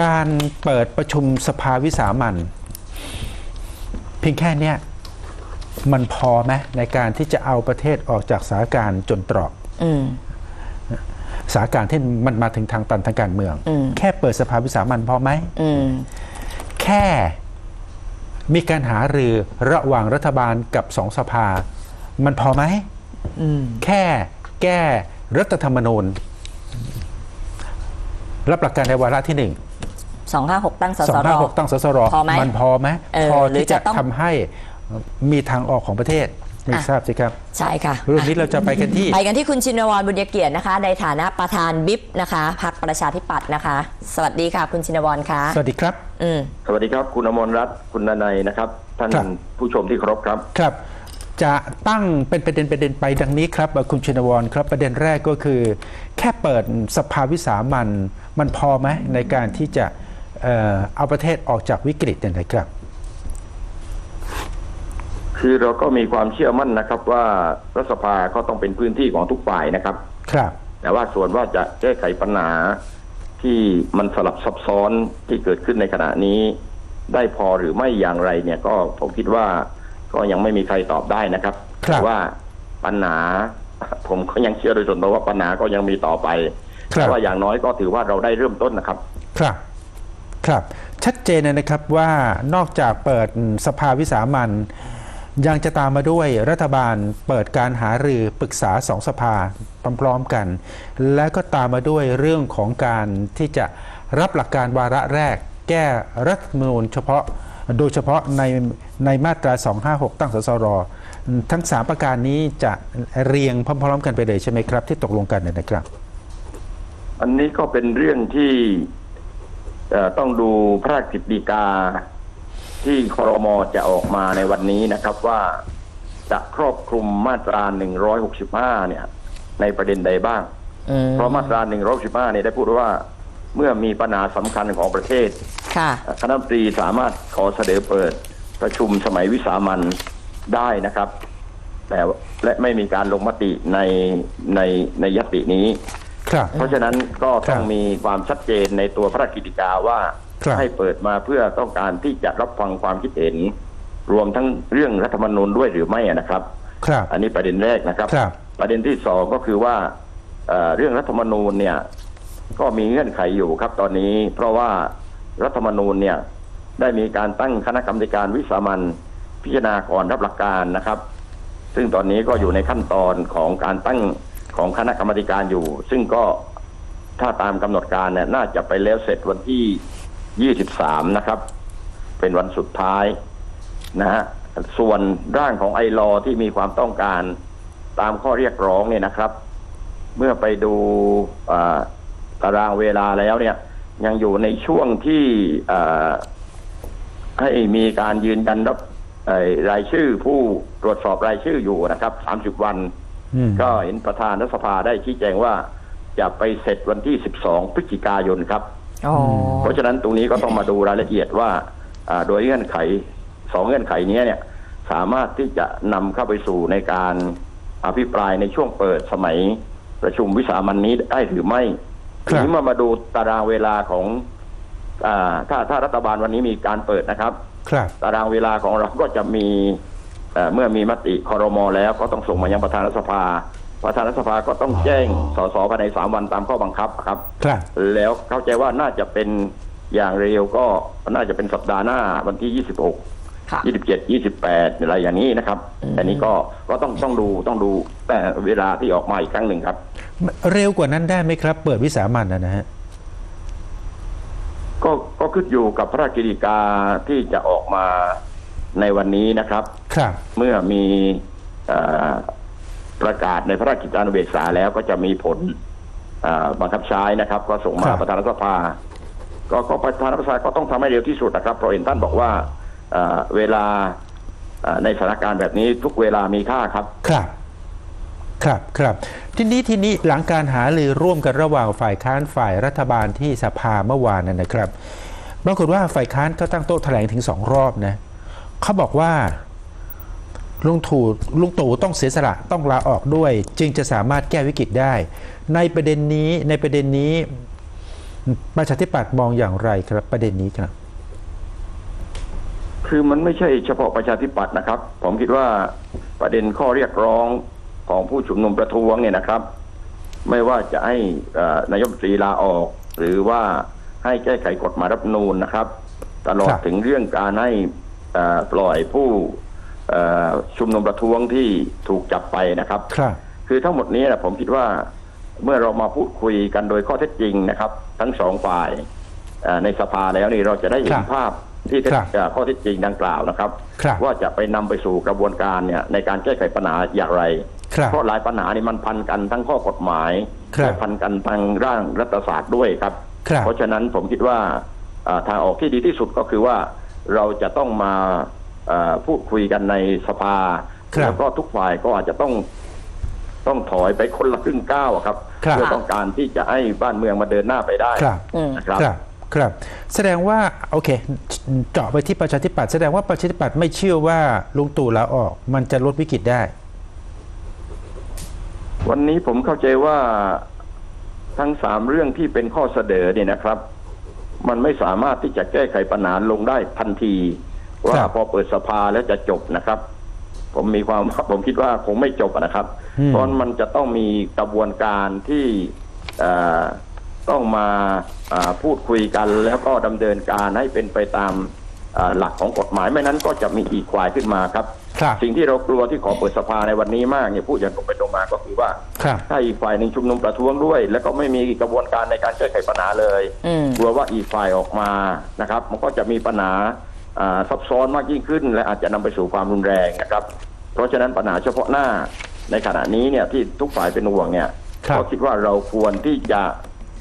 การเปิดประชุมสภาวิสามันเพียงแค่เนี้ยมันพอไหมในการที่จะเอาประเทศออกจากสถานการณ์จนตรอกอืมสถานการณ์ที่มันมาถึงทางตันทางการเมืองอืมแค่เปิดสภาวิสามันพอไหมอืมแค่มีการหารือระหว่างรัฐบาลกับสองสภา มันพอไหมอืมแค่แก้รัฐธรรมนูญรับหลักการในวาระที่หนึ่ง สองห้าหกตั้งสสอสงรห้าหกตั้งสสรพอไหมมันพอไหมเออพอหรือที่จะจะต้อง ทำให้มีทางออกของประเทศไม่อะทราบสิครับใช่ค่ะ เรื่องนี้เราจะไปกันที่ ไปกันที่คุณชินวรบุญเกียรตินะคะ ในฐานะประธานบิ๊บนะคะพรรคประชาธิปัตย์นะคะ สวัสดีค่ะ คุณชินวรคะสวัสดีครับ อืม สวัสดีครับ คุณอมรรัตน์คุณนนัยนะครับ ท่านครับ ผู้ชมที่เคารพครับ ครับ จะตั้งเป็นประเด็นประเด็นไปดังนี้ครับคุณชินวรครับประเด็นแรกก็คือ แค่เปิดสภาวิสามันมันพอไหมในการที่จะ เอ่อเอาประเทศออกจากวิกฤตเนี่ยนะครับ คือเราก็มีความเชื่อมั่นนะครับ ว่ารัฐสภาก็ต้องเป็นพื้นที่ของทุกฝ่ายนะครับ ครับ แต่ว่าส่วนว่าจะแก้ไขปัญหาที่มันสลับซับซ้อนที่เกิดขึ้นในขณะนี้ ได้พอหรือไม่อย่างไรเนี่ยก็ผมคิดว่าก็ยังไม่มีใครตอบได้นะครับครับแต่ว่าปัญหา ผมก็ยังเชื่อโดยส่วนตัวว่าปัญหาก็ยังมีต่อไปครัแต่บว่าอย่างน้อยก็ถือว่าเราได้เริ่มต้นนะครับ ครับ ครับ ชัดเจนเลยนะครับว่านอกจากเปิดสภาวิสามันยังจะตามมาด้วยรัฐบาลเปิดการหารือปรึกษาสองสภาพร้อมๆกัน และก็ตามมาด้วยเรื่องของการที่จะรับหลักการวาระแรก แก้รัฐมนูญเฉพาะโดยเฉพาะในในมาตรา 256 ตั้งสสร ทั้ง 3 ประการนี้จะเรียงพร้อมๆ กันไปเลยใช่ไหมครับ ที่ตกลงกันเนี่ยนะครับ อันนี้ก็เป็นเรื่องที่ ต้องดูพระราชกฤษฎีกาที่ครมจะออกมาในวันนี้นะครับว่าจะครอบคลุมมาตรา 165 เนี่ย ในประเด็นใดบ้างอืมเพราะมาตรา 165 เนี่ยได้พูดไว้ว่า เมื่อมีปัญหาสำคัญของประเทศค่ะคณะรัฐมนตรีสามารถขอเสนอเปิดประชุมสมัยวิสามันได้นะครับ แต่และไม่มีการลงมติในในในยตินี้ ครับ เพราะฉะนั้นก็ต้องครับมีความชัดเจนในตัวพระราชกิจกาว่าครับให้เปิดมาเพื่อต้องการที่จะรับฟังความคิดเห็น รวมทั้งเรื่องรัฐธรรมนูญด้วยหรือไม่นะครับ ครับ อันนี้ประเด็นแรกนะครับครับประเด็นที่สองก็คือว่าเอ่อเรื่องรัฐธรรมนูญเนี่ย ก็มีเงื่อนไขอยู่ครับตอนนี้ เพราะว่ารัฐธรรมนูญเนี่ยได้มีการตั้งคณะกรรมการวิสามันพิจารณาก่อนรับหลักการนะครับ ซึ่งตอนนี้ก็อยู่ในขั้นตอนของการตั้ง ของคณะกรรมการอยู่ ซึ่งก็ถ้าตามกำหนดการเนี่ยน่าจะไปแล้วเสร็จวันที่ 23 นะครับ เป็นวันสุดท้ายนะฮะส่วนร่างของไอรอที่มีความต้องการตามข้อเรียกร้องเนี่ยนะครับ เมื่อไปดูตารางเวลาแล้วเนี่ย ยังอยู่ในช่วงที่ให้มีการยืนยันรับรายชื่อผู้ตรวจสอบรายชื่ออยู่นะครับ 30 วัน ก็เห็นประธานรัฐสภาได้ชี้แจงว่าจะไปเสร็จวันที่ 12 พฤศจิกายนครับอ๋อเพราะฉะนั้นตรงนี้ก็ต้องมาดูรายละเอียดว่าอ่าโดยเงื่อนไขสองเงื่อนไขนี้เนี่ยสามารถที่จะนำเข้าไปสู่ในการอภิปรายในช่วงเปิดสมัยประชุมวิสามันนี้ได้หรือไม่ครับทีนี้มามาดูตารางเวลาของอาถ้าถ้ารัฐบาลวันนี้มีการเปิดนะครับ ครับ ตารางเวลาของเราก็จะมี เอ่อเมื่อมีมติคอรมอแล้วก็ต้องส่งมายังประธานรัฐสภา ประธานรัฐสภาก็ต้องแจ้งสสภายในสามวันตามข้อบังคับครับ ครับ แล้วเข้าใจว่าน่าจะเป็นอย่างเร็วก็น่าจะเป็นสัปดาห์หน้าวันที่ 26 ค่ะ 27 28อะไรอย่างนี้นะครับ อันนี้ก็ก็ต้องต้องดูต้องดูแต่เวลาที่ออกมาอีกครั้งหนึ่งครับ เร็วกว่านั้นได้ไหมครับ เปิดวิสามันนะนะฮะ ก็ก็ขึ้นอยู่กับพระราชกิจกาที่จะออกมาในวันนี้นะครับ ครับ เมื่อมีเอ่อประกาศในพระราชกิจจานุเบกษาแล้วก็จะมีผลเอ่อบังคับใช้นะครับ ก็ส่งมาครับประธานรัฐสภา ก็ก็ประธานรัฐสภาก็ต้องทำให้เร็วที่สุดนะครับเพราะเห็นท่านบอกว่าเอ่อเวลาเอ่อในสถานการณ์แบบนี้ทุกเวลามีค่าครับ ครับ ครับครับทีนี้ทีนี้หลังการหารือร่วมกันระหว่างฝ่ายค้านฝ่ายรัฐบาลที่สภาเมื่อวานนั่นนะครับปรากฏว่าฝ่ายค้านก็ตั้งโต๊ะแถลงถึงสองรอบนะเขาบอกว่า ลุงตู่ลุงตู่ต้องเสียสละต้องลาออกด้วย จึงจะสามารถแก้วิกฤตได้ ในประเด็นนี้ในประเด็นนี้ประชาธิปัตย์มองอย่างไรครับประเด็นนี้ครับ คือมันไม่ใช่เฉพาะประชาธิปัตย์นะครับ ผมคิดว่าประเด็นข้อเรียกร้องของผู้ชุมนุมประท้วงเนี่ยนะครับ ไม่ว่าจะให้เอ่อนายกรัฐมนตรีลาออก หรือว่าให้แก้ไขกฎหมายรัฐธรรมนูญนะครับ ตลอดครับถึงเรื่องการให้เอ่อปล่อยผู้เอ่อ ชุมนุมประท้วงที่ถูกจับไปนะครับ ครับ คือทั้งหมดนี้นะผมคิดว่าเมื่อเรามาพูดคุยกันโดยข้อเท็จจริงนะครับ ทั้งสองฝ่ายเอ่อในสภาแล้วนี่เราจะได้เห็คนรับภาพที่เท็จครับเอ่อข้อเท็จจริงดังกล่าวนะครับ ครับ ว่าจะไปนำไปสู่กระบวนการเนี่ยในการแก้ไขปัญหาอย่างไร ครับ เพราะหลายปัญหานี่มันพันกันทั้งข้อกฎหมายครับและพันกันทางร่างรัฐศาสตร์ด้วยครับ ครับเพราะฉะนั้นผมคิดว่าอ่าทางออกที่ดีที่สุดก็คือว่าเราจะต้องมาเอ่อ พูดคุยกันในสภาครับแล้วก็ทุกฝ่ายก็อาจจะต้องต้องถอยไปคนละครึ่งก้าวอะครับครับเพื่อต้องการที่จะให้บ้านเมืองมาเดินหน้าไปได้ครับอืมนะครับครับครับ แสดงว่าโอเค เจาะไปที่ประชาธิปัตย์แสดงว่าประชาธิปัตย์ไม่เชื่อว่าลุงตู่ลาออก มันจะลดวิกฤตได้ วันนี้ผมเข้าใจว่าทั้งสามเรื่องที่เป็นข้อเสนอเนี่ยนะครับ มันไม่สามารถที่จะแก้ไขปัญหาลงได้ทันที ว่าครับพอเปิดสภาแล้วจะจบนะครับ ผมมีความผมคิดว่าคงไม่จบอะนะครับอืมเพราะมันจะต้องมีกระบวนการที่เอ่อต้องมาอ่าพูดคุยกัน แล้วก็ดำเนินการให้เป็นไปตามอ่าหลักของกฎหมายไม่นั้นก็จะมีอีกควายขึ้นมาครับครับสิ่งที่เรากลัวที่ขอเปิดสภาในวันนี้มากเนี่ยพูดอย่างตรงไปตรงมาก็คือว่าครับถ้าอีกฝ่ายหนึ่งชุมนุมประท้วงด้วย แล้วก็ไม่มีกระบวนการในการแก้ไขปัญหาเลยอืมกลัวว่าอีกฝ่ายออกมานะครับ มันก็จะมีปัญหาอ่า ซับซ้อนมากยิ่งขึ้น และอาจจะนำไปสู่ความรุนแรงนะครับ เพราะฉะนั้นปัญหาเฉพาะหน้าในขณะนี้เนี่ยที่ทุกฝ่ายเป็นห่วงเนี่ยครับก็คิดว่าเราควรที่จะ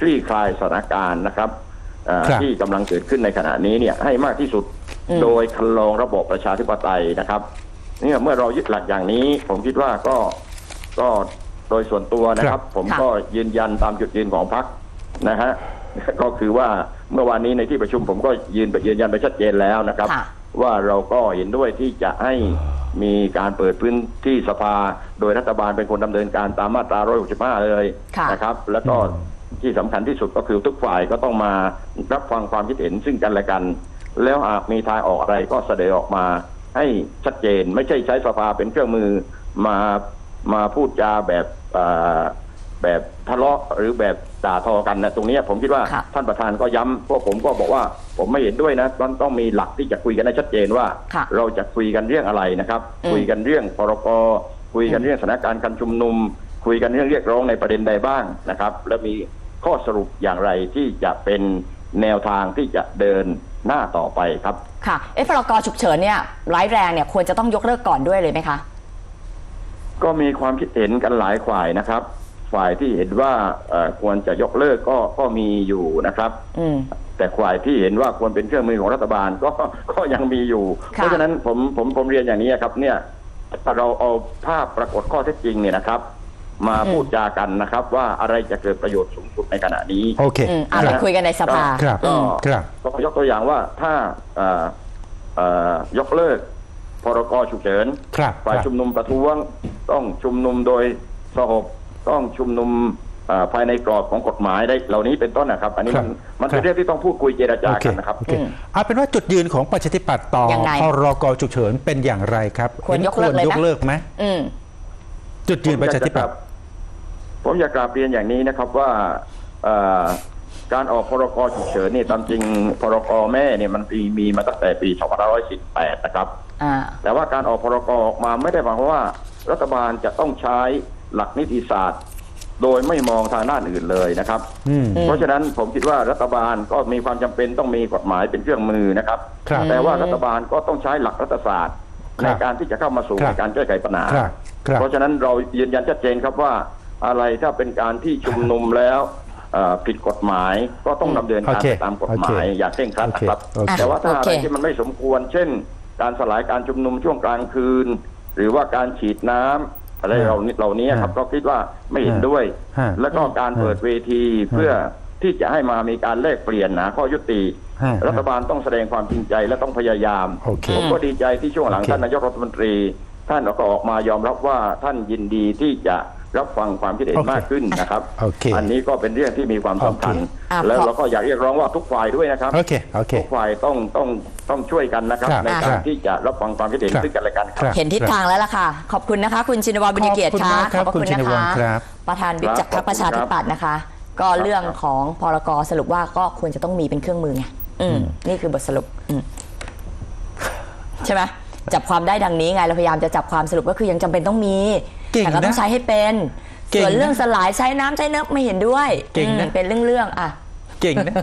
คลี่คลายสถานการณ์นะครับอ่าครับที่กำลังเกิดขึ้นในขณะนี้เนี่ยให้มากที่สุดอืมโดยคันลองระบบประชาธิปไตยนะครับเนี่ยเมื่อเรายึดหลักอย่างนี้ ผมคิดว่าก็ก็โดยส่วนตัวนะครับ ผมค่ะก็ยืนยันตามจุดยืนของพรรคนะฮะก็คือว่า เมื่อวานนี้ในที่ประชุมผมก็ยืนไปยืนยันไปชัดเจนแล้วนะครับ ค่ะ ว่าเราก็เห็นด้วยที่จะให้มีการเปิดพื้นที่สภา โดยรัฐบาลเป็นคนดำเนินการตามมาตรา 165 เลยค่ะนะครับ แล้วก็ที่สำคัญที่สุดก็คือทุกฝ่ายก็ต้องมารับฟังความคิดเห็นซึ่งกันและกัน แล้วหากมีทางออกอะไรก็เสนอออกมาให้ชัดเจน ไม่ใช่ใช้สภาเป็นเครื่องมือมามาพูดจาแบบเอ่อแบบทะเลาะหรือแบบ ด่าทอกันนะตรงเนี้ยผมคิดว่าค่ะท่านประธานก็ย้ำพวกผมก็บอกว่าผมไม่เห็นด้วยนะต้องต้องมีหลักที่จะคุยกันให้ชัดเจนว่าค่ะเราจะคุยกันเรื่องอะไรนะครับอืมคุยกันเรื่องพรกคุยกันเรื่องสถานการณ์การชุมนุม คุยกันเรื่องเรียกร้องในประเด็นใดบ้างนะครับ แล้วมีข้อสรุปอย่างไรที่จะเป็นแนวทางที่จะเดินหน้าต่อไปครับ ค่ะเอะพรกฉุกเฉินเนี่ยร้ายแรงเนี่ยควรจะต้องยกเลิกก่อนด้วยเลยไหมคะก็มีความคิดเห็นกันหลายฝ่ายนะครับ ฝ่ายที่เห็นว่าเอ่อควรจะยกเลิกก็ก็มีอยู่นะครับอืมแต่ฝ่ายที่เห็นว่าควรเป็นเครื่องมือของรัฐบาลก็ก็ยังมีอยู่ค่ะเพราะฉะนั้นผมผมผมเรียนอย่างนี้ครับ เนี่ยถ้าเราเอาภาพปรากฏข้อเท็จจริงเนี่ยนะครับ มาพูดจากันนะครับ ว่าอะไรจะเกิดประโยชน์สูงสุดในขณะนี้โอเคอืมอะคไปรับคุยกันในสภาครับก็ครับก็ยกตัวอย่างว่าถ้าเอ่อเอ่อยกเลิกพรกฉุกเฉินครับฝ่ายครับชุมนุมประท้วง ต้องชุมนุมโดยสงบ ต้องชุมนุมเอ่อภายในกรอบของกฎหมายได้เหล่านี้เป็นต้นนะครับ อันนี้มันมันเป็นเรื่องที่ต้องพูดคุยเจรจา Mm. โอเคกันนะครับโอเคอืมเอาเป็นว่าจุดยืนของประชาธิปัตย์ต่อยังไงพรกฉุกเฉินเป็นอย่างไรครับควรยกเลิกเลยไหมยกเลิกไหมอืมจุดยืนประชาธิปัตย์ผมอยากกราบเรียนอย่างนี้นะครับว่าเอ่อการออกพรกฉุกเฉินนี่ตามจริงพรกแม่เนี่ยมันมีมีมาตั้งแต่ปี 2518 นะครับอ่าแต่ว่าการออกพรกออกมาไม่ได้หมายความว่า รัฐบาลจะต้องใช้หลักนิติศาสตร์ โดยไม่มองทางด้านอื่นเลยนะครับอืมอืม เพราะฉะนั้นผมคิดว่ารัฐบาลก็มีความจำเป็นต้องมีกฎหมายเป็นเครื่องมือนะครับ ครับ แต่ว่ารัฐบาลก็ต้องใช้หลักรัฐศาสตร์ ครัในบการที่จะเข้ามาสู่ครับการแก้ไขปัญหา ครับ ครับ เพราะฉะนั้นเรายืนยันชัดเจนครับว่าอะไรถ้าเป็นการที่ชุมนุมแล้วเอ่อผิดกฎหมายก็ต้องดำเนินการโอเคไปตามกฎหมาย โอเคอย่างเคร่งครัดนะครับ โอเคแต่ว่าถ้าอะไรโอเคที่มันไม่สมควร เช่น การสลายการชุมนุมช่วงกลางคืน หรือว่าการฉีดน้ำอะไรฮะเราเหล่านี้ครับฮะก็คิดว่าไม่เห็นด้วย ฮะแล้วก็การเปิดเวทีเพื่อที่จะให้มามีการแลกเปลี่ยนหาข้อยุติ ฮะรัฐบาลต้องแสดงความจริงใจและต้องพยายาม โอเคผมก็ดีใจที่ช่วงหลังโอเค ท่านนายกรัฐมนตรี ท่านก็ออกมายอมรับว่าท่านยินดีที่จะ รับฟังความคิดเห็นโอเคมากขึ้นนะครับโอเคอันนี้ก็เป็นเรื่องที่มีความสำคัญโอเคอะแล้วขอเราก็อยากเรียกร้องว่าทุกฝ่ายด้วยนะครับโอเคโอเคทุกฝ่ายต้องต้องต้องช่วยกันนะครับครับในคการรับที่จะรับฟังความคิดเห็นครับซึ่งกันและกันคครัรับบเห็นทิศทางแล้วล่ะค่ะ ขอบคุณนะคะ คุณชินวรบุญเกียรติขอบคุณค่ะมากครับขอบพะคุณชินวรครับประธานวิปครับจากพรรคประชาธิปัตย์นะคะ ก็เรื่องของพรกสรุปว่าก็ควรจะต้องมีเป็นเครื่องมือไงอืมนี่คือบทสรุปอืมใช่ไหมจับความได้ดังนี้ไงเราพยายามจะจับความสรุปก็คือยังจำเป็นต้องมี เก่งแต่ก็ต้องนะใช้ให้เป็นเก่งส่วนนะเรื่องสลายใช้น้ำใช้เนื้อไม่เห็นด้วยเก่งนะ อืมเป็นเรื่องๆอะ เก่งนะ